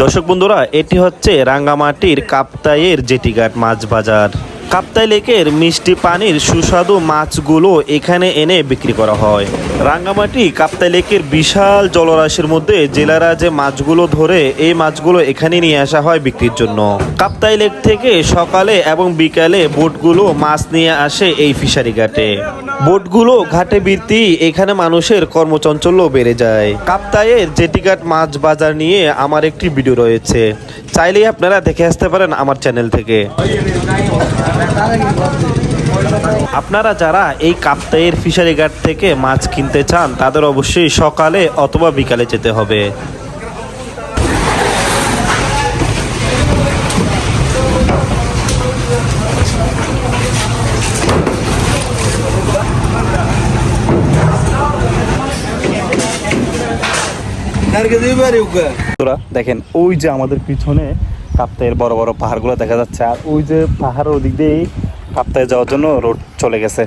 দর্শক বন্ধুরা এটি হচ্ছে রাঙ্গামাটির কাপ্তাইয়ের জেটিঘাট মাছ বাজার। কাপ্তাই লেকের মিষ্টি পানির সুস্বাদু মাছগুলো এখানে এনে বিক্রি করা হয়। রাঙ্গামাটি কাপ্তাই লেকের বিশাল জলরাশির মধ্যে জেলারা যে মাছগুলো ধরে, এই মাছগুলো এখানে নিয়ে আসা হয় বিক্রির জন্য। কাপ্তাই লেক থেকে সকালে এবং বিকালে বোটগুলো মাছ নিয়ে আসে এই ফিশারি ঘাটে। বোটগুলো ঘাটে বৃত্তি এখানে মানুষের কর্মচঞ্চল্য বেড়ে যায়। কাপ্তাইয়ের জেটিঘাট মাছ বাজার নিয়ে আমার একটি ভিডিও রয়েছে। চাইলেই আপনারা দেখে আসতে পারেন আমার চ্যানেল থেকে। আপনারা যারা এই কাপ্তাইয়ের ফিশারি ঘাট থেকে মাছ কিনতে চান, তাদের অবশ্যই সকালে অথবা বিকালে যেতে হবে। দেখেন, ওই যে আমাদের পিছনে কাপ্তাইয়ের বড় বড় পাহাড়গুলো দেখা যাচ্ছে, আর ওই যে পাহাড়ের ওদিক দিয়ে কাপ্তায় যাওয়ার জন্য রোড চলে গেছে।